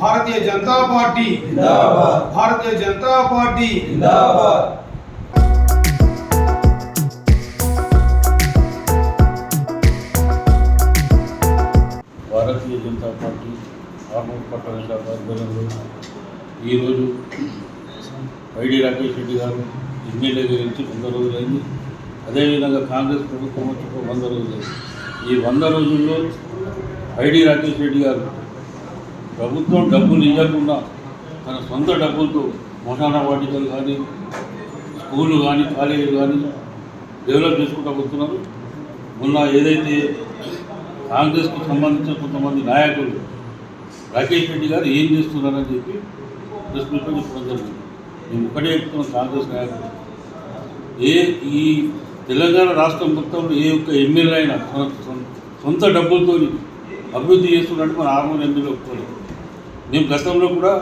Bharatiya Janata Party. Bharatiya Janata Party. Bharatiya Janata Party Armoor పట్టణ ఆధ్వర్యంలో ఈరోజు YD Rakesh Reddy గారు ఎమ్మెల్యేగా గెలిచి వంద రోజులైంది. అదేవిధంగా కాంగ్రెస్ ప్రభుత్వం వచ్చి వంద రోజులైంది. ఈ వంద రోజుల్లో వైడి రాకేష్ రెడ్డి గారు ప్రభుత్వం డబ్బులు ఇవ్వకుండా తన సొంత డబ్బులతో మోసాన వాటికలు కానీ స్కూళ్ళు కానీ కాలేజీలు కానీ డెవలప్ చేసుకుంటూ వస్తున్నారు మొన్న ఏదైతే కాంగ్రెస్కు సంబంధించిన కొంతమంది నాయకులు రాకేష్ రెడ్డి గారు ఏం చేస్తున్నారని చెప్పి ప్రెస్ మీట్లో చెప్పడం జరిగింది. మేము ఒకటే చెప్తున్నాం కాంగ్రెస్ నాయకులు. ఏ ఈ తెలంగాణ రాష్ట్రం మొత్తంలో ఏ ఒక్క ఎమ్మెల్యే అయినా సొంత డబ్బులతో అభివృద్ధి చేస్తున్నట్టు మన ఆర్మూర్ ఎమ్మెల్యే ఒప్పుకోలేదు. మేము గతంలో కూడా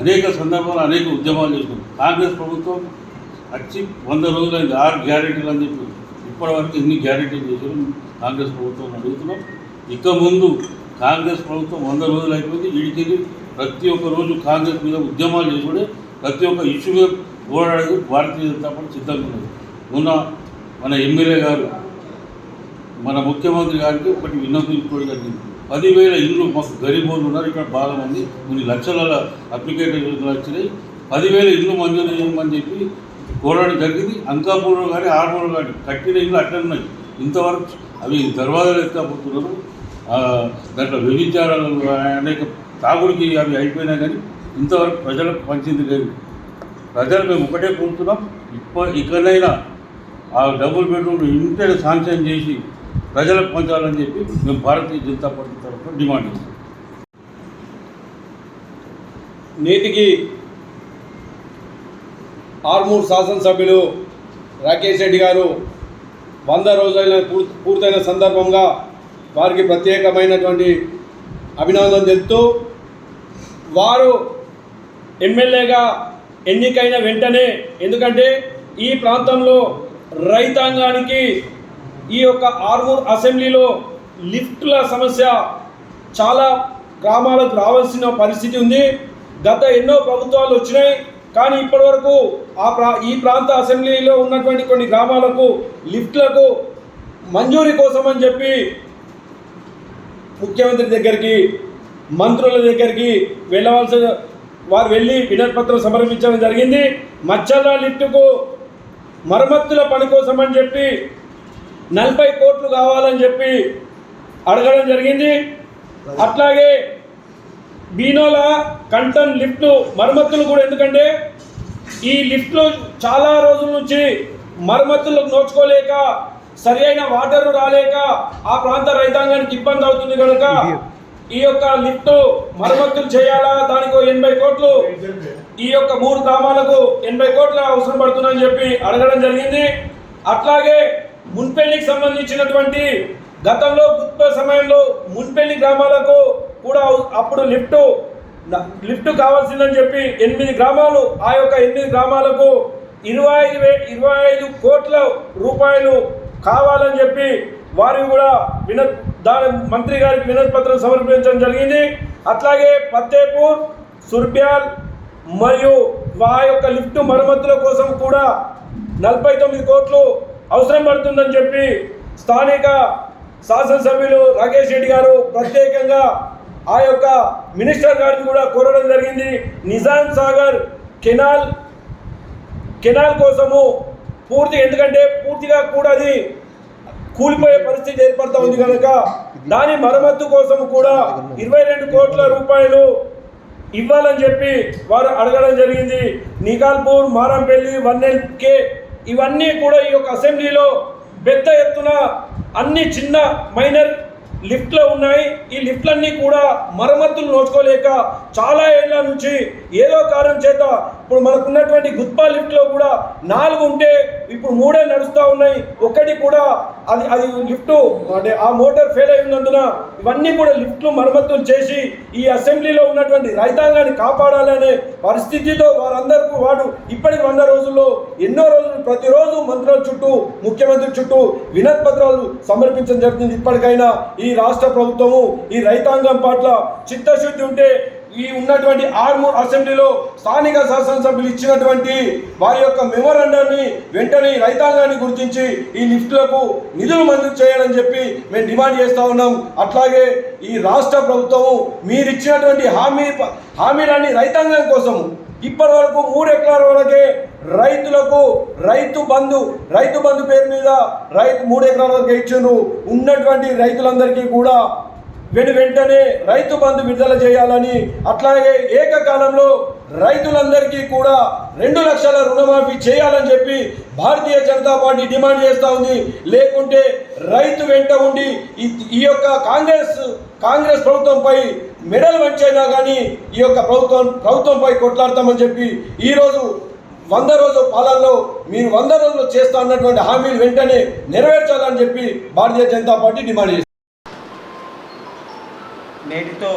అనేక సందర్భాలు అనేక ఉద్యమాలు చేసినాం. కాంగ్రెస్ ప్రభుత్వం వచ్చి వంద రోజులైంది ఆరు గ్యారెంటీలు అని చెప్పి. ఇప్పటివరకు ఎన్ని గ్యారెంటీలు చేశారు కాంగ్రెస్ ప్రభుత్వం అడుగుతున్నాం. ఇక ముందు కాంగ్రెస్ ప్రభుత్వం వంద రోజులు అయిపోయింది వీడికి ప్రతి ఒక్క రోజు కాంగ్రెస్ మీద ఉద్యమాలు చేసుకుని ప్రతి ఒక్క ఇష్యూ మీద పోరాడేది భారతీయ జనతా పార్టీ సిద్ధంగా ఉన్నది. మొన్న మన ఎమ్మెల్యే గారు మన ముఖ్యమంత్రి గారికి ఒకటి విన్నపించుకోవడం జరిగింది. పదివేల ఇల్లు మాకు గరీబోళ్ళు ఉన్నారు. ఇక్కడ బాగా మంది కొన్ని లక్షల అప్లికేషన్లు వచ్చినాయి. పదివేల ఇల్లు మంజూరు చేయమని చెప్పి కోరడం జరిగింది. అంకాపూర్లో కానీ ఆర్మూర్లో కానీ కట్టిన ఇల్లు అట్లన్నాయి ఇంతవరకు అవి దర్వాజాలు ఎత్తుకపోతున్నారు. దాంట్లో వ్యభిచారాలు అనేక తాగుడికి అవి అయిపోయినా కానీ ఇంతవరకు ప్రజలకు పంచింది లేదు. ప్రజలు మేము ఒకటే కోరుతున్నాం. ఇప్ప ఇకనైనా ఆ డబుల్ బెడ్రూమ్ ఇంటర్ శాంక్షన్ చేసి ప్రజలకు పంచాలని చెప్పి మేము భారతీయ జనతా పార్టీ తరఫున డిమాండ్ చేస్తాం నేటికి ఆర్మూర్ శాసనసభ్యులు రాకేష్ రెడ్డి గారు వంద రోజులైన పూర్తయిన సందర్భంగా వారికి ప్రత్యేకమైనటువంటి అభినందన తెలుపుతూ వారు ఎమ్మెల్యేగా ఎన్నికైన వెంటనే ఎందుకంటే ఈ ప్రాంతంలో రైతాంగానికి ఈ యొక్క ఆర్మూర్ అసెంబ్లీలో లిఫ్ట్ల సమస్య చాలా గ్రామాలకు రావాల్సిన పరిస్థితి ఉంది. గత ఎన్నో ప్రభుత్వాలు వచ్చినాయి. కానీ ఇప్పటివరకు ఆ ప్రా ఈ ప్రాంత అసెంబ్లీలో ఉన్నటువంటి కొన్ని గ్రామాలకు లిఫ్ట్లకు మంజూరీ కోసం అని చెప్పి ముఖ్యమంత్రి దగ్గరికి మంత్రుల దగ్గరికి వెళ్ళవలసిన వారు వెళ్ళి వినతిపత్రం సమర్పించడం జరిగింది. మచ్చల లిఫ్ట్కు మరమ్మతుల పని కోసం అని చెప్పి నలభై కోట్లు కావాలని చెప్పి అడగడం జరిగింది. అట్లాగే బీనోల కంటన్ లిఫ్ట్ మరమ్మతులు కూడా ఎందుకంటే ఈ లిఫ్ట్లు చాలా రోజుల నుంచి మరమ్మతులు నోచుకోలేక సరి అయిన వాటర్ రాలేక ఆ ప్రాంత రైతాంగానికి ఇబ్బంది అవుతుంది కనుక ఈ యొక్క లిఫ్ట్ మరమ్మతులు చేయాలా? దానికి ఓ ఎనభై కోట్లు ఈ యొక్క మూడు గ్రామాలకు ఎనభై కోట్ల అవసరం పడుతుందని చెప్పి అడగడం జరిగింది. అట్లాగే మున్పెల్లికి సంబంధించినటువంటి గతంలో గుత్త సమయంలో మున్పెల్లి గ్రామాలకు కూడా అప్పుడు లిఫ్ట్ లిఫ్ట్ కావాల్సిందని చెప్పి ఎనిమిది గ్రామాలు ఆ యొక్క ఎనిమిది గ్రామాలకు ఇరవై ఐదు వే ఇరవై ఐదు కోట్ల రూపాయలు కావాలని చెప్పి వారు కూడా విన దాని మంత్రి గారికి వినతి పత్రం సమర్పించడం జరిగింది. అట్లాగే పత్తేపూర్ సుర్బ్యాల్ మరియు ఆ యొక్క లిఫ్ట్ మరమ్మతుల కోసం కూడా నలభై తొమ్మిది కోట్లు అవసరం పడుతుందని చెప్పి స్థానిక శాసనసభ్యులు రాకేష్ రెడ్డి గారు ప్రత్యేకంగా ఆ యొక్క మినిస్టర్ గారిని కూడా కోరడం జరిగింది. నిజాం సాగర్ కెనాల్ కెనాల్ కోసము పూర్తి ఎందుకంటే పూర్తిగా కూడా అది కూలిపోయే పరిస్థితి ఏర్పడతా ఉంది కనుక దాని మరమ్మత్తు కోసం కూడా ఇరవై రెండు కోట్ల రూపాయలు ఇవ్వాలని చెప్పి వారు అడగడం జరిగింది. నికాల్పూర్ మారంపల్లి వన్నెల్కే ఇవన్నీ కూడా ఈ యొక్క అసెంబ్లీలో పెద్ద ఎత్తున అన్ని చిన్న మైనర్ లిఫ్ట్లో ఉన్నాయి. ఈ లిఫ్ట్లన్నీ కూడా మరమ్మతులు నోచుకోలేక చాలా ఏళ్ళ నుంచి ఏదో కారణం చేత ఇప్పుడు మనకు ఉన్నటువంటి గుత్పా లిఫ్ట్లో కూడా నాలుగు ఉంటే ఇప్పుడు మూడే నడుస్తూ ఉన్నాయి. ఒకటి కూడా అది అది లిఫ్ట్ అంటే ఆ మోటార్ ఫెయిల్ అయినందున ఇవన్నీ కూడా లిఫ్ట్లు మరమ్మతులు చేసి ఈ అసెంబ్లీలో ఉన్నటువంటి రైతాంగాన్ని కాపాడాలనే పరిస్థితితో వారందరికీ వాడు ఇప్పటికి వంద రోజుల్లో ఎన్నో రోజులు ప్రతిరోజు మంత్రుల చుట్టూ ముఖ్యమంత్రి చుట్టూ వినతి పత్రాలు సమర్పించడం జరిగింది. ఇప్పటికైనా ఈ రాష్ట్ర ప్రభుత్వము ఈ రైతాంగం పట్ల చిత్తశుద్ధి ఉంటే ఈ ఉన్నటువంటి ఆర్మూర్ అసెంబ్లీలో స్థానిక శాసనసభ్యులు ఇచ్చినటువంటి వారి యొక్క మెమోరాండాన్ని వెంటనే రైతాంగాన్ని గుర్తించి ఈ లిఫ్ట్లకు నిధులు మంజూరు చేయాలని చెప్పి మేము డిమాండ్ చేస్తూ ఉన్నాం. అట్లాగే ఈ రాష్ట్ర ప్రభుత్వము మీరిచ్చినటువంటి హామీ హామీలన్నీ రైతాంగం కోసము ఇప్పటి వరకు మూడు ఎకరాల వరకే రైతులకు రైతు బంధు రైతు బంధు పేరు మీద రైతు మూడు ఎకరాల వరకు ఇచ్చిండ్రు. ఉన్నటువంటి రైతులందరికీ కూడా వెను వెంటనే రైతు బంధు విడుదల చేయాలని అట్లాగే ఏకకాలంలో రైతులందరికీ కూడా రెండు లక్షల రుణమాఫీ చేయాలని చెప్పి భారతీయ జనతా పార్టీ డిమాండ్ చేస్తూ ఉంది. లేకుంటే రైతు వెంట ఉండి ఈ యొక్క కాంగ్రెస్ కాంగ్రెస్ ప్రభుత్వంపై మెడల్ వంచైనా కానీ ఈ యొక్క ప్రభుత్వం ప్రభుత్వంపై కొట్లాడతామని చెప్పి ఈరోజు వంద రోజు పాలనలో మీరు వంద రోజులు చేస్తా అన్నటువంటి హామీలు వెంటనే నెరవేర్చాలని చెప్పి భారతీయ జనతా పార్టీ డిమాండ్ చేస్తుంది నేటితో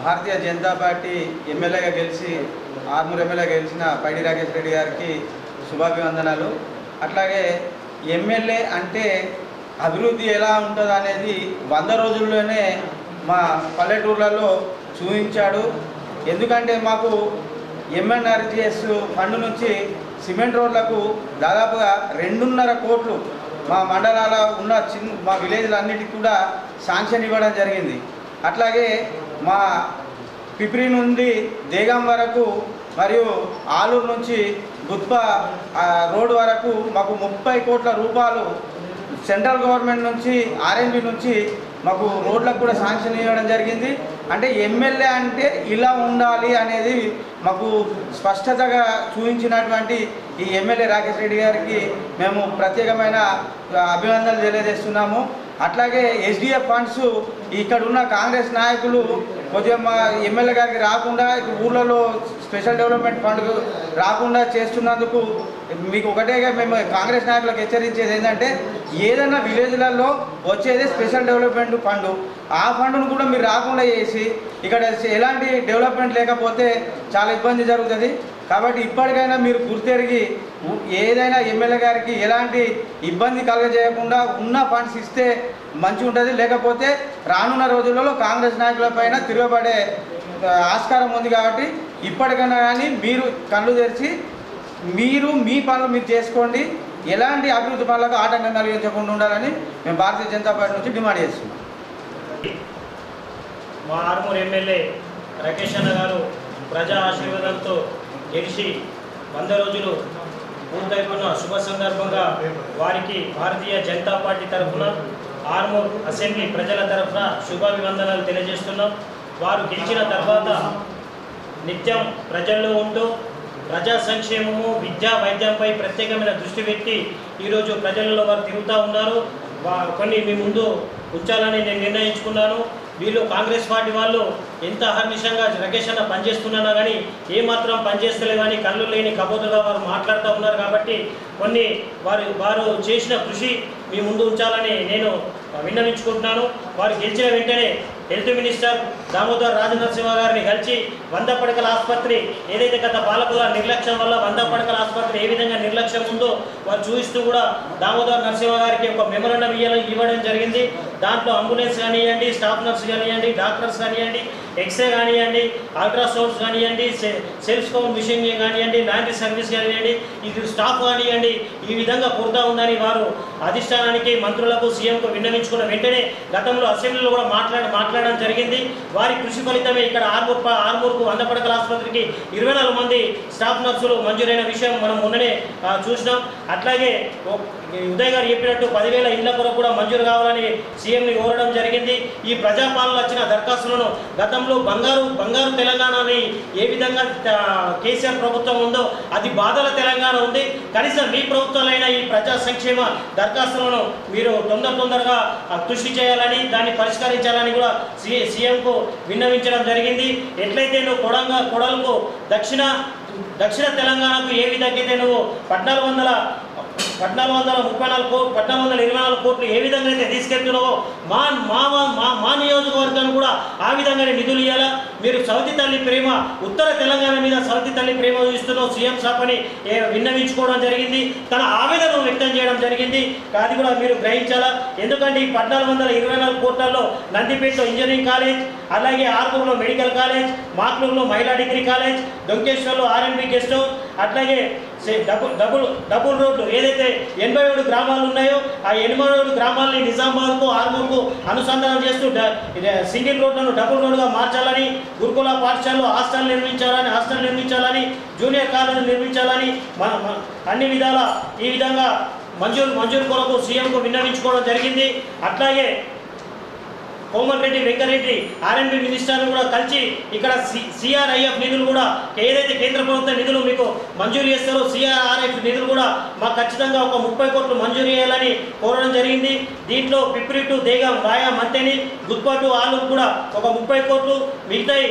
భారతీయ జనతా పార్టీ ఎమ్మెల్యేగా గెలిచి ఆర్మూర్ ఎమ్మెల్యేగా గెలిచిన పైడి రాకేష్ రెడ్డి గారికి శుభాభివందనాలు. అట్లాగే ఎమ్మెల్యే అంటే అభివృద్ధి ఎలా ఉంటుంది అనేది వంద రోజుల్లోనే మా పల్లెటూర్లలో చూపించాడు. ఎందుకంటే మాకు ఎంఎన్ఆర్జిఎస్ ఫండ్ నుంచి సిమెంట్ రోడ్లకు దాదాపుగా రెండున్నర కోట్లు మా మండలాల ఉన్న చిన్న మా విలేజ్లన్నిటికీ కూడా శాంక్షన్ ఇవ్వడం జరిగింది. అట్లాగే మా పిప్రి నుండి దేగం వరకు మరియు ఆలూరు నుంచి గుత్ప రోడ్ వరకు మాకు ముప్పై కోట్ల రూపాయలు సెంట్రల్ గవర్నమెంట్ నుంచి ఆర్ఎన్బి నుంచి మాకు రోడ్లకు కూడా శాంక్షన్ ఇవ్వడం జరిగింది. అంటే ఎమ్మెల్యే అంటే ఇలా ఉండాలి అనేది మాకు స్పష్టతగా చూపించినటువంటి ఈ ఎమ్మెల్యే రాకేష్ రెడ్డి గారికి మేము ప్రత్యేకమైన అభినందనలు తెలియజేస్తున్నాము. అట్లాగే ఎస్డిఎఫ్ ఫండ్స్ ఇక్కడ ఉన్న కాంగ్రెస్ నాయకులు కొద్దిగా మా ఎమ్మెల్యే గారికి రాకుండా ఊళ్ళలో ఊర్లలో స్పెషల్ డెవలప్మెంట్ ఫండ్ రాకుండా చేస్తున్నందుకు మీకు ఒకటేగా మేము కాంగ్రెస్ నాయకులకు హెచ్చరించేది ఏంటంటే ఏదైనా విలేజ్లలో వచ్చేది స్పెషల్ డెవలప్మెంట్ ఫండ్ ఆ ఫండ్ను కూడా మీరు రాకుండా చేసి ఇక్కడ ఎలాంటి డెవలప్మెంట్ లేకపోతే చాలా ఇబ్బంది జరుగుతుంది. కాబట్టి ఇప్పటికైనా మీరు గుర్తెరిగి ఏదైనా ఎమ్మెల్యే గారికి ఎలాంటి ఇబ్బంది కలగజేయకుండా ఉన్న ఫండ్స్ ఇస్తే మంచి ఉంటుంది లేకపోతే రానున్న రోజులలో కాంగ్రెస్ నాయకులపైన తిరగబడే ఆస్కారం ఉంది కాబట్టి ఇప్పటికైనా కానీ మీరు కళ్ళు తెరిచి మీరు మీ పనులు మీరు చేసుకోండి. ఎలాంటి అభివృద్ధి పనులకు ఆటంకం కలిగించకుండా ఉండాలని మేము భారతీయ జనతా పార్టీ నుంచి డిమాండ్ చేస్తున్నాం. మా ఆర్మూర్ ఎమ్మెల్యే రకేష్ అన్న గారు ప్రజా ఆశీర్వాదంతో గెలిచి వంద రోజులు పూర్తయిపోయిన శుభ సందర్భంగా వారికి భారతీయ జనతా పార్టీ తరఫున ఆర్మూర్ అసెంబ్లీ ప్రజల తరఫున శుభాభివందనాలు తెలియజేస్తున్నాం. వారు గెలిచిన తర్వాత నిత్యం ప్రజల్లో ఉంటూ ప్రజా సంక్షేమము విద్యా వైద్యంపై ప్రత్యేకమైన దృష్టి పెట్టి ఈరోజు ప్రజలలో వారు తిరుగుతూ ఉన్నారు. వా- కొన్ని మీ ముందు ఉంచాలని నేను నిర్ణయించుకున్నాను. వీళ్ళు కాంగ్రెస్ పార్టీ వాళ్ళు ఎంత అహర్నిశంగా రకేష్ అన్న పనిచేస్తున్నా కానీ ఏమాత్రం పనిచేస్తలేదని కళ్ళు లేని కబోతుగా వారు మాట్లాడుతూ ఉన్నారు కాబట్టి కొన్ని వారు వారు చేసిన కృషి మీ ముందు ఉంచాలని నేను విన్నవించుకుంటున్నాను. వారు గెలిచిన వెంటనే హెల్త్ మినిస్టర్ దామోదర్ రాజనరసింహ గారిని కలిసి వంద పడకల ఆసుపత్రి ఏదైతే గత పాలకుల నిర్లక్ష్యం వల్ల వంద పడకల ఆసుపత్రి ఏ విధంగా నిర్లక్ష్యం ఉందో వారు చూపిస్తూ కూడా దామోదర్ నరసింహ గారికి ఒక మెమరండం ఇవ్వడం ఇవ్వడం జరిగింది. దాంట్లో అంబులెన్స్ కానివ్వండి స్టాఫ్ నర్స్ కానివ్వండి డాక్టర్స్ కానివ్వండి ఎక్స్రే కానివ్వండి అల్ట్రాసౌండ్స్ కానివ్వండి సెల్స్కోన్ మిషన్ కానివ్వండి లాండ్రీ సర్వీస్ కానివ్వండి ఇది స్టాఫ్ కానివ్వండి ఈ విధంగా కొరత ఉందని వారు అధిష్టానానికి మంత్రులకు సీఎంకు విన్నవించుకున్న వెంటనే గతంలో అసెంబ్లీలో కూడా మాట్లాడ మాట్లాడడం జరిగింది. వారి కృషి ఫలితమే ఇక్కడ ఆర్మూర్ ఆర్మూర్కు వంద పడకల ఆసుపత్రికి ఇరవై నాలుగు మంది స్టాఫ్ నర్సులు మంజూరైన విషయం మనం మొన్ననే చూసినాం. అట్లాగే ఉదయ్ గారు చెప్పినట్టు పదివేల ఇళ్ళ కొరకు కూడా మంజూరు కావాలని సీఎంని కోరడం జరిగింది. ఈ ప్రజాపాలన వచ్చిన దరఖాస్తులను గతంలో బంగారు బంగారు తెలంగాణ అని ఏ విధంగా కేసీఆర్ ప్రభుత్వం ఉందో అది బాధల తెలంగాణ ఉంది. కనీసం మీ ప్రభుత్వాలైన ఈ ప్రజా సంక్షేమ దరఖాస్తులను మీరు తొందర తొందరగా కృషి చేయాలని దాన్ని పరిష్కరించాలని కూడా సి సీఎంకు విన్నవించడం జరిగింది. ఎట్లయితే నువ్వు కొడంగా కొడలకు దక్షిణ దక్షిణ తెలంగాణకు ఏ విధంగా నువ్వు పద్నాలుగు వందల పద్నాలుగు వందల ముప్పై నాలుగు కోట్లు పద్నాలుగు వందల ఇరవై నాలుగు కోట్లు ఏ విధంగా అయితే తీసుకెళ్తున్నావో మా మా మా మా నియోజకవర్గాన్ని కూడా ఆ విధంగానే నిధులు ఇవ్వాలా మీరు సౌతి తల్లి ప్రేమ ఉత్తర తెలంగాణ మీద సౌతి తల్లి ప్రేమ చూస్తున్నావు సీఎం సాబ్ అని విన్నవించుకోవడం జరిగింది. తన ఆవేదనను వ్యక్తం చేయడం జరిగింది. అది కూడా మీరు గ్రహించాలా? ఎందుకంటే ఈ పద్నాలుగు వందల ఇరవై నాలుగు కోట్లలో నందిపేటలో ఇంజనీరింగ్ కాలేజ్ అలాగే ఆర్కూర్లో మెడికల్ కాలేజ్ మాక్లూర్లో మహిళా degree college దొంకేశ్వర్లో R and B guest house అట్లాగే డబుల్ డబుల్ డబుల్ రోడ్లు ఏదైతే ఎనభై ఏడు గ్రామాలు ఉన్నాయో ఆ ఎనభై ఏడు గ్రామాలని నిజామాబాద్కు ఆర్మూర్కు అనుసంధానం చేస్తూ సింగిల్ రోడ్లను డబుల్ రోడ్డుగా మార్చాలని గురుకుల పాఠశాలలో హాస్టల్ నిర్మించాలని హాస్టల్ నిర్మించాలని జూనియర్ కాలేజీలు నిర్మించాలని మన మన- అన్ని విధాల ఈ విధంగా మంజూరు మంజూరు కొరకు సీఎంకు విన్నవించుకోవడం జరిగింది. అట్లాగే కోమటిరెడ్డి వెంకరెడ్డి ఆర్ఎండ్బి మినిస్టర్ను కూడా కలిసి ఇక్కడ సి సిఆర్ఐఎఫ్ నిధులు కూడా ఏదైతే కేంద్ర ప్రభుత్వ నిధులు మీకు మంజూరు చేస్తారో సిఆర్ఆర్ఎఫ్ నిధులు కూడా మాకు ఖచ్చితంగా ఒక ముప్పై కోట్లు మంజూరు చేయాలని కోరడం జరిగింది. దీంట్లో పిప్రి టు దేగం రాయా మంతెని గుత్పటు ఆలు కూడా ఒక ముప్పై కోట్లు మిగతాయి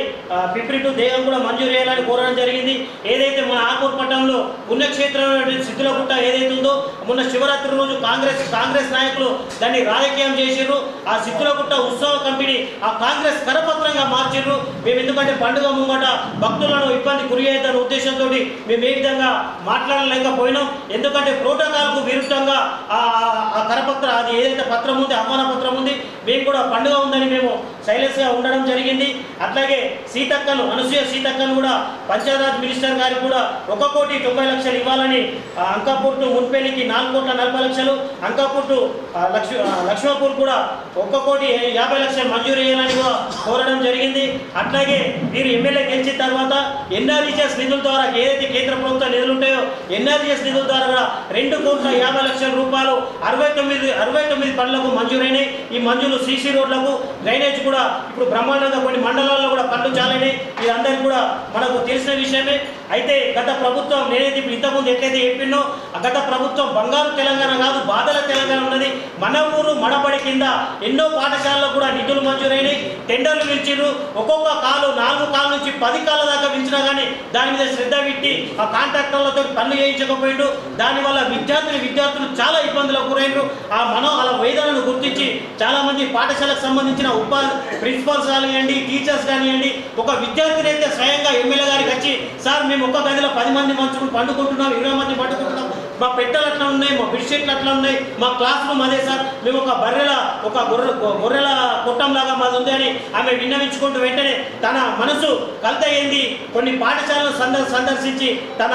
పిప్రి టు దేగం కూడా మంజూరు చేయాలని కోరడం జరిగింది. ఏదైతే మన ఆకూర్ పట్టణంలో పుణ్యక్షేత్రం సిద్ధులగుట్ట ఏదైతే ఉందో మొన్న శివరాత్రి రోజు కాంగ్రెస్ కాంగ్రెస్ నాయకులు దాన్ని రాజకీయం చేసిర్రు ఆ సిద్ధులగుట్ట ఉత్సవం కమిటీని ఆ కాంగ్రెస్ కరపత్రంగా మార్చిర్రు మేము ఎందుకంటే పండుగ ముంగట భక్తులను ఇబ్బంది గురి అవుతున్న ఉద్దేశంతో మేము ఏ విధంగా మాట్లాడలేకపోయినాం. ఎందుకంటే ప్రోటోకాల్కు విరుద్ధంగా ఆ ఆ- ఆ కరపత్ర అది ఏదైతే పత్రం ఉంది ఆహ్వాన పత్రం ఉంది మేము కూడా పండుగ ఉందని మేము సైలెన్స్గా ఉండడం జరిగింది. అట్లాగే సీతక్కను అనసూయ సీతక్కను కూడా పంచాయరాజ్ మినిస్టర్ గారికి కూడా ఒక కోటి తొంభై లక్షలు ఇవ్వాలని అంకాపూర్ టు మున్పేలికి నాలుగు కోట్ల నలభై లక్షలు అంకాపూర్ టు ఆ, లక్ష లక్ష్మపూర్ కూడా ఒక్క కోటి యాభై లక్షలు మంజూరు చేయాలని కూడా కోరడం జరిగింది. అట్లాగే మీరు ఎమ్మెల్యే గెలిచిన తర్వాత ఎన్ఆర్జీఎస్ నిధుల ద్వారా ఏదైతే కేంద్ర ప్రభుత్వ నిధులు ఉంటాయో ఎన్ఆర్జీఎస్ నిధుల ద్వారా కూడా రెండు కోట్ల యాభై లక్షల రూపాయలు అరవై తొమ్మిది అరవై తొమ్మిది పనులకు మంజూరైనాయి. ఈ మంజూరు సీసీ రోడ్లకు డ్రైనేజ్ కూడా ఇప్పుడు బ్రహ్మాండంగా కొన్ని మండలాల్లో కూడా పనులు చాలైనాయి ఇది అందరికీ కూడా మనకు తెలిసిన విషయమే. అయితే గత ప్రభుత్వం నేనైతే ఇప్పుడు ఇంతకుముందు ఎట్లయితే చెప్పిందో గత ప్రభుత్వం బంగారు తెలంగాణ కాదు బాధల తెలంగాణ ఉన్నది. మన ఊరు మనబడి కింద ఎన్నో పాఠశాలలో కూడా నిధులు మంజూరైనాయి. టెండర్లు పిలిచిరు ఒక్కొక్క కాలు నాలుగు కాళ్ళ నుంచి పది కాళ్ళ దాకా పిలిచినా కానీ దాని మీద శ్రద్ధ పెట్టి ఆ కాంట్రాక్టర్లతో పనులు చేయించకపోయిండు దానివల్ల విద్యార్థులు విద్యార్థులు చాలా ఇబ్బందులకు గురైనరు ఆ మనో వాళ్ళ వేదనను గుర్తించి చాలామంది పాఠశాలకు సంబంధించిన ఉపా ప్రిన్సిపల్స్ కానివ్వండి టీచర్స్ కానివ్వండి ఒక విద్యార్థిని అయితే స్వయంగా ఎమ్మెల్యే గారికి వచ్చి సార్ మేము ఒక్క గదిలో పది మంది మంచుకుని పండుకుంటున్నాం ఇరవై మంది పండుకుంటున్నాం మా పెట్టెలు అట్లా ఉన్నాయి మా బెడ్షీట్లు అట్లా ఉన్నాయి మా క్లాస్ రూమ్ అదే సార్. మేము ఒక బర్రెల ఒక గొర్రె గొర్రెల కుట్టంలాగా మాది ఉంది అని ఆమె విన్నవించుకుంటూ వెంటనే తన మనసు కలత అయింది కొన్ని పాఠశాలను సందర్ సందర్శించి తన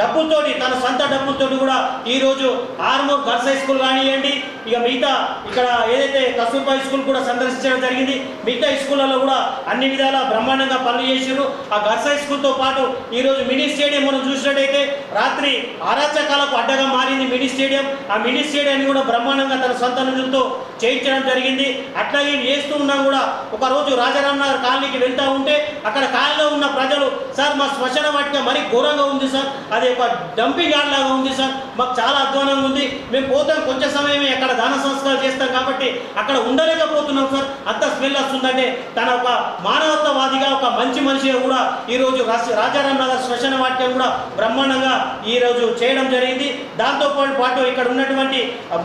డబ్బులతోటి తన సొంత డబ్బులతోటి కూడా ఈరోజు ఆర్మూర్ గర్ల్స్ హై స్కూల్ కానివ్వండి ఇక మిగతా ఇక్కడ ఏదైతే కస్తూర్బా స్కూల్ కూడా సందర్శించడం జరిగింది మిగతా స్కూళ్ళలో కూడా అన్ని విధాల బ్రహ్మాండంగా పనులు చేసారు ఆ గర్ల్స్ హై స్కూల్తో పాటు ఈరోజు మినీ స్టేడియం మనం చూసినట్టయితే రాత్రి అరాచకాలకు అడ్డగా మారింది మినీ స్టేడియం. ఆ మినీ స్టేడియాన్ని కూడా బ్రహ్మాండంగా తన సొంత నిధులతో చేయించడం జరిగింది. అట్లాగే చేస్తూ ఉన్నాం కూడా ఒకరోజు రాజారాం నగర్ కాలనీకి వెళ్తూ ఉంటే అక్కడ కాలనీలో ఉన్న ప్రజలు సార్ మా శ్మశాన వాటిక మరీ ఘోరంగా ఉంది సార్. అది ఒక డంపింగ్ యార్డ్ లాగా ఉంది సార్. మాకు చాలా అధ్వానంగా ఉంది. మేము పోతాం కొంచెం సమయమే అక్కడ దాన సంస్కారాలు చేస్తాం కాబట్టి అక్కడ ఉండలేకపోతున్నాం సార్. అంత స్మెల్ వస్తుందంటే తన ఒక మానవత్వవాదిగా ఒక మంచి మనిషిగా కూడా ఈరోజు రాజారాం నగర్ శ్మశాన వాటిక కూడా బ్రహ్మాండంగా ఈరోజు చేయడం జరిగింది. దాంతో పాటు ఇక్కడ ఉన్నటువంటి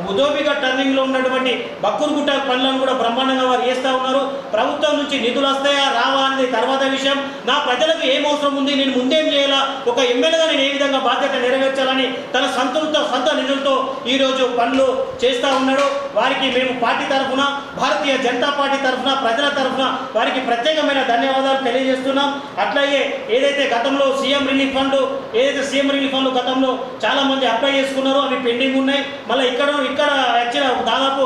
ముదోబిగా టర్నింగ్లో ఉన్నటువంటి బక్కురుగుట్ట పనులను కూడా బ్రహ్మాండంగా వారు చేస్తూ ఉన్నారు. ప్రభుత్వం నుంచి నిధులు వస్తాయా? రావా అనేది తర్వాత విషయం. నా ప్రజలకు ఏం అవసరం ఉంది? నేను ముందేం చేయాలా? ఒక ఎమ్మెల్యేగా నేను ఏ విధంగా బాధ్యత నెరవేర్చాలని తన సొంతంతో సొంత నిధులతో ఈరోజు పనులు చేస్తూ ఉన్నాడు. వారికి మేము పార్టీ తరఫున భారతీయ జనతా పార్టీ తరఫున ప్రజల తరఫున వారికి ప్రత్యేకమైన ధన్యవాదాలు తెలియజేస్తున్నాం. అట్లాగే ఏదైతే గతంలో సీఎం రిలీఫ్ ఫండ్ ఏదైతే సీఎం రిలీఫ్ ఫండ్ గతంలో చాలా మంది అప్లై చేసుకున్నారో అవి పెండింగ్ ఉన్నాయి. మళ్ళీ ఇక్కడ ఇక్కడ వచ్చిన దాదాపు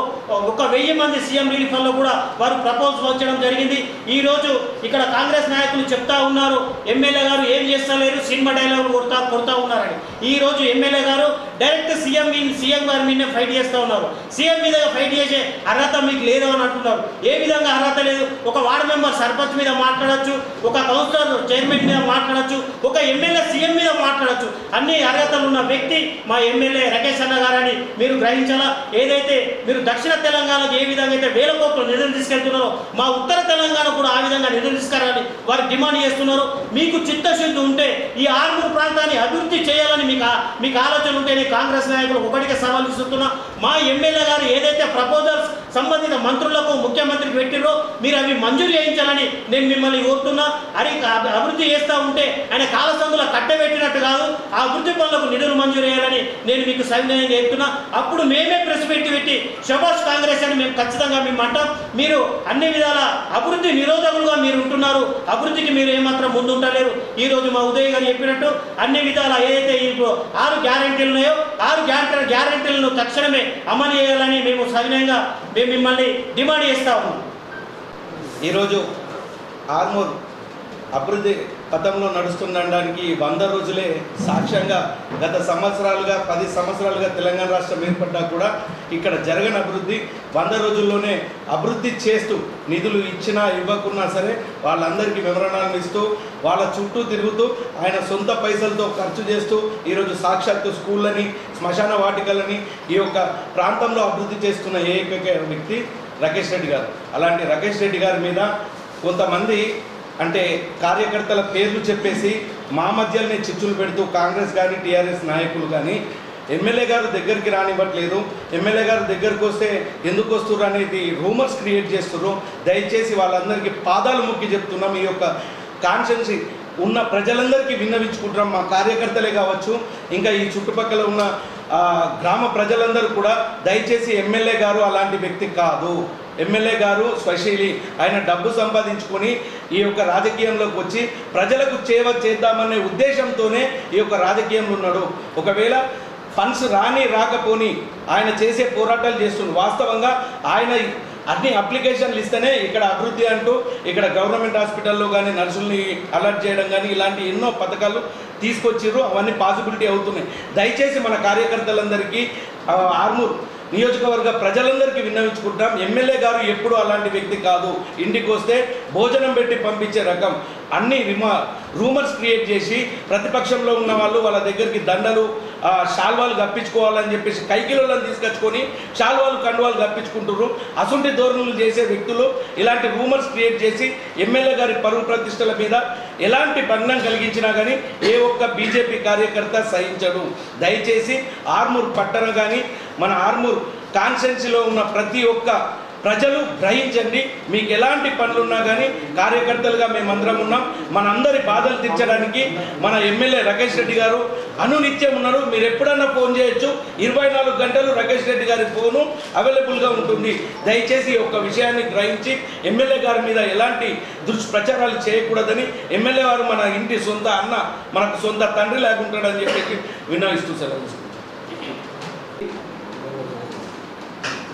ఒక వెయ్యి మంది సీఎం రిలీఫ్ ఫండ్లో కూడా వారు ప్రపోజల్ వచ్చడం జరిగింది. ఈరోజు ఇక్కడ కాంగ్రెస్ నాయకులు చెప్తా ఉన్నారు ఎమ్మెల్యే గారు ఏం చేస్తలేరు సినిమా డైలాగ్ కొడతా కొడతా ఉన్నారని. ఈ రోజు ఎమ్మెల్యే గారు డైరెక్ట్ సీఎం సీఎం గారి మీద ఫైట్ చేస్తూ ఉన్నారు. సీఎం మీద ఫైట్ చేసే అర్హత మీకు లేదు అని అంటున్నారు. ఏ విధంగా అర్హత లేదు? ఒక వార్డు మెంబర్ సర్పంచ్ మీద మాట్లాడొచ్చు ఒక కౌన్సిలర్ చైర్మన్ మీద మాట్లాడొచ్చు ఒక ఎమ్మెల్యే సీఎం మీద మాట్లాడొచ్చు. అన్ని అర్హతలు ఉన్న వ్యక్తి మా ఎమ్మెల్యే రకేష్ అన్న గారని మీరు గ్రహించాలా? ఏదైతే మీరు దక్షిణ తెలంగాణకు ఏ విధంగా అయితే వేల కోట్లు నిధులు తీసుకెళ్తున్నారో మా ఉత్తర తెలంగాణ కూడా ఆ విధంగా నిధులు తీసుకురాని వారు డిమాండ్ చేస్తున్నారు. మీకు చిత్తశుద్ధి ఉంటే ఈ ఆర్మూర్ ప్రాంతాన్ని అభివృద్ధి చేయాలని మీకు మీకు ఆలోచన ఉంటే కాంగ్రెస్ నాయకులు ఒకటికే సవాల్ విసురుతున్నా. మా ఎమ్మెల్యే గారు ఏదైతే ప్రపోజల్స్ సంబంధిత మంత్రులకు ముఖ్యమంత్రికి పెట్టిరో మీరు అవి మంజూరు చేయించాలని నేను మిమ్మల్ని కోరుతున్నా. అది అభివృద్ధి చేస్తూ ఉంటే ఆయన కాలసందులో కట్టబెట్టినట్టు కాదు ఆ అభివృద్ధి పనులకు నిధులు మంజూరు చేయాలని నేను మీకు సవినయం చెప్తున్నా అప్పుడు మేమే ప్రెస్ పెట్టి పెట్టి శబాష్ కాంగ్రెస్ అని మేము ఖచ్చితంగా మేము అంటాం. మీరు అన్ని విధాల అభివృద్ధి నిరోధకులుగా మీరు ఉంటున్నారు. అభివృద్ధికి మీరు ఏమాత్రం ముందు ఉండలేరు ఈరోజు మా ఉదయ్ గారు చెప్పినట్టు అన్ని విధాల ఏదైతే ఇప్పుడు ఆరు గ్యారెంటీలు ఉన్నాయో ఆరు గ్యారెంటీ గ్యారంటీలను తక్షణమే అమలు చేయాలని మేము సవినయంగా మేము మిమ్మల్ని డిమాండ్ చేస్తా ఉన్నాం. ఈరోజు ఆర్మూర్ అభివృద్ధి పథంలో నడుస్తుండడానికి వంద రోజులే సాక్ష్యంగా గత సంవత్సరాలుగా పది సంవత్సరాలుగా తెలంగాణ రాష్ట్రం ఏర్పడ్డా కూడా ఇక్కడ జరగని అభివృద్ధి వంద రోజుల్లోనే అభివృద్ధి చేస్తూ నిధులు ఇచ్చినా ఇవ్వకున్నా సరే వాళ్ళందరికీ వివరణలు ఇస్తూ వాళ్ళ చుట్టూ తిరుగుతూ ఆయన సొంత పైసలతో ఖర్చు చేస్తూ ఈరోజు సాక్షాత్తు స్కూళ్ళని శ్మశాన వాటికలని ఈ యొక్క ప్రాంతంలో అభివృద్ధి చేస్తున్న ఏకైక వ్యక్తి రాకేష్ రెడ్డి గారు. అలాంటి రాకేష్ రెడ్డి గారి మీద కొంతమంది అంటే కార్యకర్తల పేర్లు చెప్పేసి మా మధ్యలోనే చిచ్చులు పెడుతూ కాంగ్రెస్ కానీ టీఆర్ఎస్ నాయకులు కానీ ఎమ్మెల్యే గారు దగ్గరికి రానివ్వట్లేదు. ఎమ్మెల్యే గారు దగ్గరికి వస్తే ఎందుకు వస్తున్నారు అనేది రూమర్స్ క్రియేట్ చేస్తున్నారు దయచేసి వాళ్ళందరికీ పాదాలు మొక్కి చెప్తున్నాం ఈ యొక్క కాన్షియన్సీ ఉన్న ప్రజలందరికీ విన్నవించుకుంటున్నాం. మా కార్యకర్తలే కావచ్చు ఇంకా ఈ చుట్టుపక్కల ఉన్న గ్రామ ప్రజలందరూ కూడా దయచేసి ఎమ్మెల్యే గారు అలాంటి వ్యక్తి కాదు. ఎమ్మెల్యే గారు స్వశీలి ఆయన డబ్బు సంపాదించుకొని ఈ యొక్క రాజకీయంలోకి వచ్చి ప్రజలకు సేవ చేద్దామనే ఉద్దేశంతోనే ఈ యొక్క రాజకీయంలో ఉన్నాడు. ఒకవేళ ఫండ్స్ రాని రాకపోని ఆయన చేసే పోరాటాలు చేస్తుంది వాస్తవంగా ఆయన అన్ని అప్లికేషన్లు ఇస్తేనే ఇక్కడ అభివృద్ధి అంటూ ఇక్కడ గవర్నమెంట్ హాస్పిటల్లో కానీ నర్సుల్ని అలర్ట్ చేయడం కానీ ఇలాంటి ఎన్నో పథకాలు తీసుకొచ్చిర్రు. అవన్నీ పాసిబిలిటీ అవుతున్నాయి. దయచేసి మన కార్యకర్తలందరికీ ఆర్మూర్ నియోజకవర్గ ప్రజలందరికీ విన్నవించుకుంటాం. ఎమ్మెల్యే గారు ఎప్పుడు అలాంటి వ్యక్తి కాదు. ఇంటికి వస్తే భోజనం పెట్టి పంపించే రకం. అన్ని రిమా రూమర్స్ క్రియేట్ చేసి ప్రతిపక్షంలో ఉన్న వాళ్ళు వాళ్ళ దగ్గరికి దండలు శాల్వాలు కప్పించుకోవాలని చెప్పేసి కైకిలోలను తీసుకొచ్చుకొని శాల్వాలు కండువాలు కప్పించుకుంటున్నారు అసుంటి ధోరణులు చేసే వ్యక్తులు ఇలాంటి రూమర్స్ క్రియేట్ చేసి ఎమ్మెల్యే గారి పరువు ప్రతిష్టల మీద ఎలాంటి భగ్నం కలిగించినా కానీ ఏ ఒక్క బీజేపీ కార్యకర్త సహించడు. దయచేసి ఆర్మూర్ పట్టణ కానీ మన ఆర్మూర్ కాన్స్టెన్సీలో ఉన్న ప్రతి ఒక్క ప్రజలు గ్రహించండి. మీకు ఎలాంటి పనులున్నా కానీ కార్యకర్తలుగా మేమందరం ఉన్నాం. మనందరి బాధలు తీర్చడానికి మన ఎమ్మెల్యే రకేష్ రెడ్డి గారు అనునిత్యం ఉన్నారు. మీరు ఎప్పుడన్నా ఫోన్ చేయొచ్చు. ఇరవై నాలుగు గంటలు రకేష్ రెడ్డి గారి ఫోను అవైలబుల్గా ఉంటుంది. దయచేసి ఒక ఒక్క విషయాన్ని గ్రహించి ఎమ్మెల్యే గారి మీద ఎలాంటి దుష్ప్రచారాలు చేయకూడదని ఎమ్మెల్యే వారు మన ఇంటి సొంత అన్న మనకు సొంత తండ్రి లేకుంటాడని చెప్పేసి వినవిస్తూ సెలవు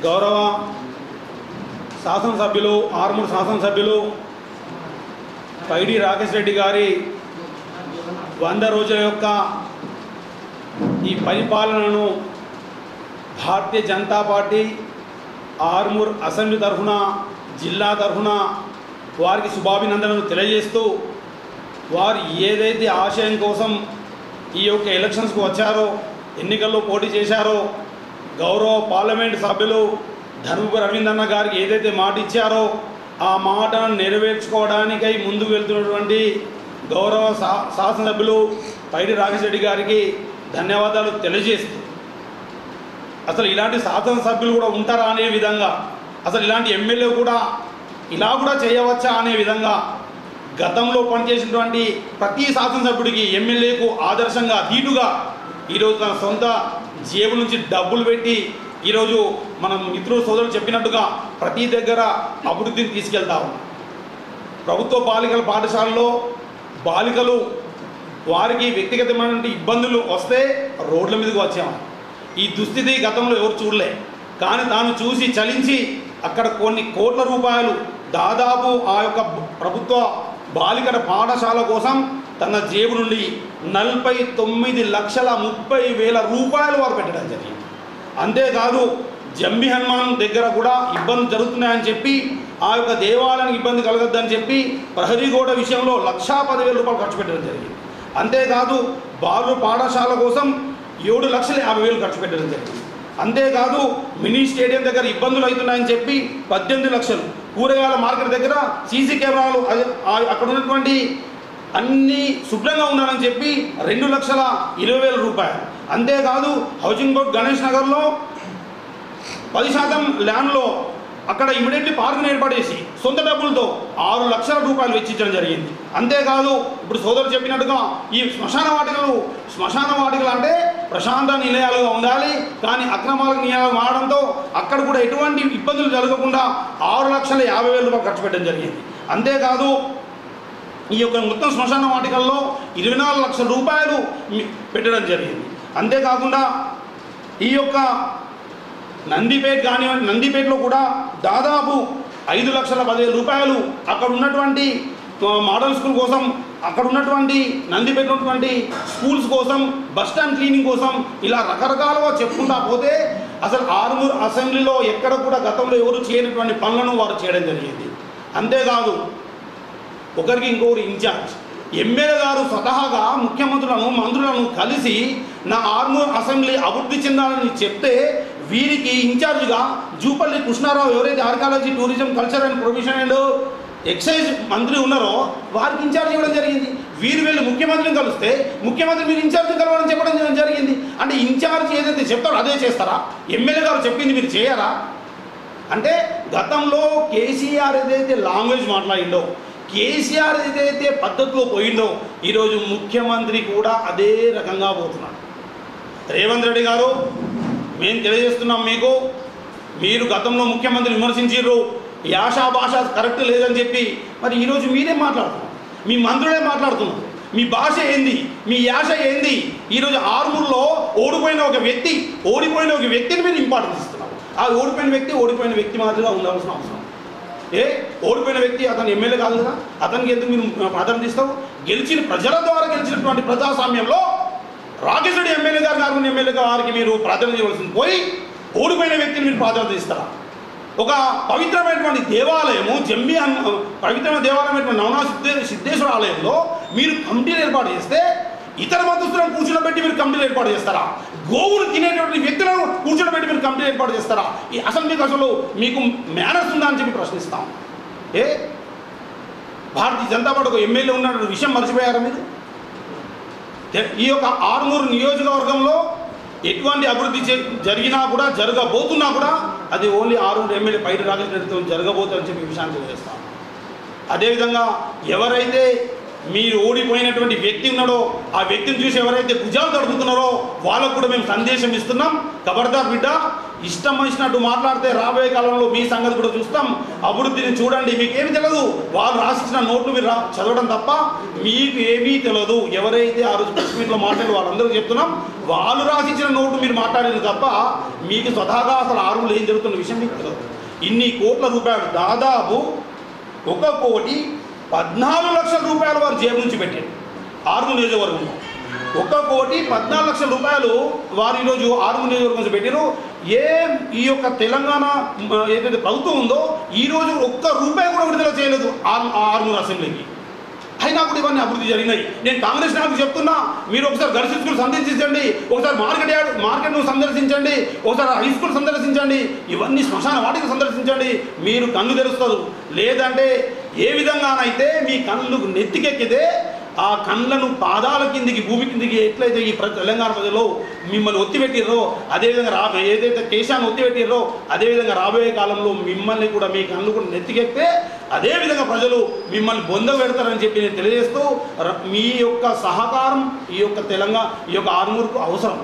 గౌరవ శాసనసభ్యులు ఆరుమూరు శాసనసభ్యులు పైడి రాకేష్ రెడ్డి గారి వంద రోజుల యొక్క ఈ పరిపాలనను భారతీయ జనతా పార్టీ ఆర్మూర్ అసెంబ్లీ తరఫున జిల్లా తరఫున వారికి శుభాభినందనలు తెలియజేస్తూ వారు ఏదైతే ఆశయం కోసం ఈ యొక్క ఎలక్షన్స్కు వచ్చారో ఎన్నికల్లో పోటీ చేశారో గౌరవ పార్లమెంట్ సభ్యులు ధర్మపురి అరవిందన్న గారికి ఏదైతే మాట ఇచ్చారో ఆ మాటను నెరవేర్చుకోవడానికై ముందుకు వెళ్తున్నటువంటి గౌరవ శా శాసనసభ్యులు పైడి రాకేష్ గారికి ధన్యవాదాలు తెలియజేస్తూ. అసలు ఇలాంటి శాసనసభ్యులు కూడా ఉంటారా అనే విధంగా అసలు ఇలాంటి ఎమ్మెల్యే కూడా ఇలా కూడా చేయవచ్చా అనే విధంగా గతంలో పనిచేసినటువంటి ప్రతి శాసనసభ్యుడికి ఎమ్మెల్యేకు ఆదర్శంగా ధీటుగా ఈరోజు తన సొంత జేబు నుంచి డబ్బులు పెట్టి ఈరోజు మనం మిత్రులు సోదరులు చెప్పినట్టుగా ప్రతి దగ్గర అభివృద్ధిని తీసుకెళ్తా ప్రభుత్వ బాలికల పాఠశాలలో బాలికలు వారికి వ్యక్తిగతమైనటువంటి ఇబ్బందులు వస్తే రోడ్ల మీదకి వచ్చాము ఈ దుస్థితి గతంలో ఎవరు చూడలే. కానీ తాను చూసి చలించి అక్కడ కొన్ని కోట్ల రూపాయలు దాదాపు ఆ యొక్క ప్రభుత్వ బాలికల పాఠశాల కోసం తన జేబు నుండి నలభై తొమ్మిది లక్షల ముప్పై వేల రూపాయలు వారు పెట్టడం జరిగింది. అంతేకాదు జమ్మి హనుమాన్ దగ్గర కూడా ఇబ్బంది జరుగుతున్నాయని చెప్పి ఆ యొక్క దేవాలయానికి ఇబ్బంది కలగద్దని చెప్పి ప్రహరీ గోడ విషయంలో లక్షా పదివేల రూపాయలు ఖర్చు పెట్టడం జరిగింది. అంతేకాదు బాలు పాఠశాల కోసం ఏడు లక్షల యాభై వేలు ఖర్చు పెట్టడం జరిగింది. అంతేకాదు మినీ స్టేడియం దగ్గర ఇబ్బందులు అవుతున్నాయని చెప్పి పద్దెనిమిది లక్షలు. కూరగాయల మార్కెట్ దగ్గర సీసీ కెమెరాలు అక్కడ ఉన్నటువంటి అన్నీ శుభ్రంగా ఉండాలని చెప్పి రెండు లక్షల ఇరవై వేల రూపాయలు. అంతేకాదు హౌసింగ్ బోర్డ్ గణేష్ నగర్లో పది శాతం ల్యాండ్లో అక్కడ ఇమీడియట్లీ పార్కును ఏర్పాటు చేసి సొంత డబ్బులతో ఆరు లక్షల రూపాయలు వెచ్చించడం జరిగింది. అంతేకాదు ఇప్పుడు సోదరు చెప్పినట్టుగా ఈ శ్మశాన వాటికలు శ్మశాన వాటికలు అంటే ప్రశాంత నిలయాలుగా ఉండాలి కానీ అక్రమాలకు నిలయాలు మారడంతో అక్కడ కూడా ఎటువంటి ఇబ్బందులు జరగకుండా ఆరు లక్షల యాభై వేల రూపాయలు ఖర్చు పెట్టడం జరిగింది. అంతేకాదు ఈ యొక్క మొత్తం శ్మశాన వాటికల్లో ఇరవై నాలుగు లక్షల రూపాయలు పెట్టడం జరిగింది. అంతేకాకుండా ఈ యొక్క నందిపేట్ కానివ్వండి నందిపేటలో కూడా దాదాపు ఐదు లక్షల పదివేల రూపాయలు అక్కడ ఉన్నటువంటి మోడల్ స్కూల్ కోసం అక్కడ ఉన్నటువంటి నందిపేట ఉన్నటువంటి స్కూల్స్ కోసం బస్ స్టాండ్ క్లీనింగ్ కోసం ఇలా రకరకాలుగా చెప్పుకుంటా పోతే అసలు ఆరుమూరు అసెంబ్లీలో ఎక్కడ కూడా గతంలో ఎవరు చేయనటువంటి పనులను వారు చేయడం జరిగింది. అంతేకాదు ఒకరికి ఇంకొకరు ఇన్ఛార్జ్. ఎమ్మెల్యే గారు స్వతహాగా ముఖ్యమంత్రులను మంత్రులను కలిసి నా ఆర్మూర్ అసెంబ్లీ అభివృద్ధి చెందాలని చెప్తే వీరికి ఇన్ఛార్జ్గా జూపల్లి కృష్ణారావు ఎవరైతే archaeology tourism culture and profession and excise మంత్రి ఉన్నారో వారికి ఇన్ఛార్జ్ ఇవ్వడం జరిగింది. వీరు వెళ్ళి ముఖ్యమంత్రిని కలిస్తే ముఖ్యమంత్రి మీరు ఇన్ఛార్జ్ కలవడం చెప్పడం జరిగింది. అంటే ఇన్ఛార్జ్ ఏదైతే చెప్తారో అదే చేస్తారా? ఎమ్మెల్యే గారు చెప్పింది మీరు చేయరా అంటే గతంలో కేసీఆర్ ఏదైతే లాంగ్వేజ్ మాట్లాడిండో కేసీఆర్ ఏదైతే పద్ధతిలో పోయిందో ఈరోజు ముఖ్యమంత్రి కూడా అదే రకంగా పోతున్నాడు రేవంత్ రెడ్డి గారు మేము తెలియజేస్తున్నాం మీకు మీరు గతంలో ముఖ్యమంత్రి విమర్శించారు యాషా భాష కరెక్ట్ లేదని చెప్పి మరి ఈరోజు మీరే మాట్లాడుతున్నారు. మీ మంత్రులే మాట్లాడుతున్నారు. మీ భాష ఏంది? మీ యాష ఏంది? ఈరోజు ఆర్మూర్లో ఓడిపోయిన ఒక వ్యక్తి ఓడిపోయిన ఒక వ్యక్తిని మీరు ఇంపార్టెన్స్ ఇస్తున్నారు. ఆ ఓడిపోయిన వ్యక్తి ఓడిపోయిన వ్యక్తి మాదిరిగా ఉండాల్సిన అవసరం ఏ? ఓడిపోయిన వ్యక్తి అతను ఎమ్మెల్యే కాదు కదా? అతనికి ఎందుకు మీరు ప్రాధాన్యత ఇస్తావు? గెలిచిన ప్రజల ద్వారా గెలిచినటువంటి ప్రజాస్వామ్యంలో రాకేష్ రెడ్డి ఎమ్మెల్యే గారు కాకుండా ఎమ్మెల్యే వారికి మీరు ప్రాధాన్యత ఇవ్వాల్సింది పోయి ఓడిపోయిన వ్యక్తిని మీరు ప్రాధాన్యత ఇస్తారా? ఒక పవిత్రమైనటువంటి దేవాలయము జమ్మి పవిత్రమైన దేవాలయమైనటువంటి నవనా సిద్ధే సిద్ధేశ్వర ఆలయంలో మీరు కమిటీలు ఏర్పాటు చేస్తే ఇతర మతస్థులను కూర్చోబెట్టి మీరు కమిటీలు ఏర్పాటు చేస్తారా? గోవులు తినేటువంటి వ్యక్తులను కూర్చోబెట్టి మీరు కంపెనీ ఏర్పాటు చేస్తారా? ఈ అసలు మీకు అసలు మీకు మేనర్స్ ఉందా అని చెప్పి ప్రశ్నిస్తాం. ఏ? భారతీయ జనతా పార్టీ ఒక ఎమ్మెల్యే ఉన్నటువంటి విషయం మర్చిపోయారా మీరు? ఈ యొక్క ఆర్మూరు నియోజకవర్గంలో ఎటువంటి అభివృద్ధి జరిగినా కూడా జరగబోతున్నా కూడా అది ఓన్లీ ఆర్మూరు ఎమ్మెల్యే పైడి రాజకీయ జరగబోతుందని చెప్పి విషయాన్ని తెలియజేస్తాం. అదేవిధంగా ఎవరైతే మీరు ఓడిపోయినటువంటి వ్యక్తి ఉన్నాడో ఆ వ్యక్తిని చూసి ఎవరైతే భుజాలు తడుపుతున్నారో వాళ్ళకు కూడా మేము సందేశం ఇస్తున్నాం. కబర్దార్ బిడ్డ ఇష్టం వచ్చినట్టు మాట్లాడితే రాబోయే కాలంలో మీ సంగతి కూడా చూస్తాం. అభివృద్ధిని చూడండి మీకు తెలియదు వాళ్ళు రాసిచ్చిన నోట్లు మీరు రా- చదవడం తప్ప మీకు ఏమీ తెలియదు ఎవరైతే ఆ రోజు ప్రెస్ మీట్లో మాట్లాడి వాళ్ళందరూ చెప్తున్నాం. వాళ్ళు రాసిచ్చిన నోటు మీరు మాట్లాడేది తప్ప మీకు స్వతహాగా అసలు ఆరుగులు ఏం జరుగుతున్న విషయం మీకు తెలియదు ఇన్ని కోట్ల రూపాయలు దాదాపు ఒక కోటి పద్నాలుగు లక్షల రూపాయలు వారు జేబు నుంచి పెట్టారు. ఆర్ము నియోజకవర్గంలో ఒక కోటి పద్నాలుగు లక్షల రూపాయలు వారు ఈరోజు ఆర్ము నియోజకవర్గం నుంచి పెట్టారు. ఏ ఈ యొక్క తెలంగాణ ఏదైతే ప్రభుత్వం ఉందో ఈరోజు ఒక్క రూపాయి కూడా విడుదల చేయలేదు ఆర్ ఆర్మూర్ అసెంబ్లీకి. అయినా కూడా ఇవన్నీ అభివృద్ధి జరిగినాయి. నేను కాంగ్రెస్ నాయకులు చెప్తున్నా మీరు ఒకసారి గర్ల్స్ స్కూల్ సందర్శించండి ఒకసారి మార్కెట్ మార్కెట్ను సందర్శించండి ఒకసారి హై స్కూల్ సందర్శించండి ఇవన్నీ శ్మశాన వాటిని సందర్శించండి మీరు కన్ను తెరుస్తారు. లేదంటే ఏ విధంగానైతే మీ కళ్ళు నెత్తికెక్కితే ఆ కండ్లను పాదాల కిందికి భూమి కిందికి ఎట్లయితే ఈ తెలంగాణ ప్రజలు మిమ్మల్ని ఒత్తిపెట్టిర్రో అదేవిధంగా రా ఏదైతే కేశాన్ని ఒత్తిపెట్టిర్రో అదేవిధంగా రాబోయే కాలంలో మిమ్మల్ని కూడా మీ కళ్ళు కూడా నెత్తికెత్తే అదేవిధంగా ప్రజలు మిమ్మల్ని బొంద పెడతారని చెప్పి నేను తెలియజేస్తూ మీ యొక్క సహకారం ఈ యొక్క తెలంగాణ ఈ యొక్క ఆర్మూర్కు అవసరం.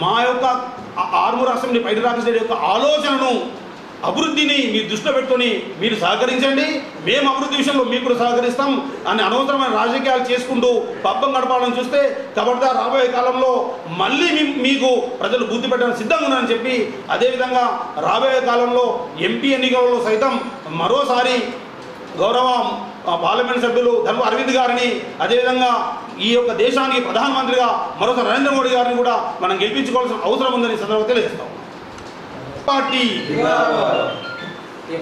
మా యొక్క ఆ- ఆర్మూర్ అసెంబ్లీ బయట రాకేష్ యొక్క ఆలోచనను అభివృద్ధిని మీరు దృష్టిలో పెట్టుకొని మీరు సహకరించండి. మేము అభివృద్ధి విషయంలో మీకు కూడా సహకరిస్తాం అని అనవసరమైన రాజకీయాలు చేసుకుంటూ పబ్బం గడపాలని చూస్తే కబడ్దా రాబోయే కాలంలో మళ్ళీ మీకు ప్రజలు బుద్ధి పెట్టడం సిద్ధంగా ఉన్నారని చెప్పి అదేవిధంగా రాబోయే కాలంలో ఎంపీ ఎన్నికలలో సైతం మరోసారి గౌరవ పార్లమెంట్ సభ్యులు ధర్మ అరవింద్ గారిని అదేవిధంగా ఈ యొక్క దేశానికి ప్రధానమంత్రిగా మరోసారి నరేంద్ర మోడీ గారిని కూడా మనం గెలిపించుకోవాల్సిన అవసరం ఉందని సందర్భంగా తెలియజేస్తాం. పార్టీ జిందాబాద్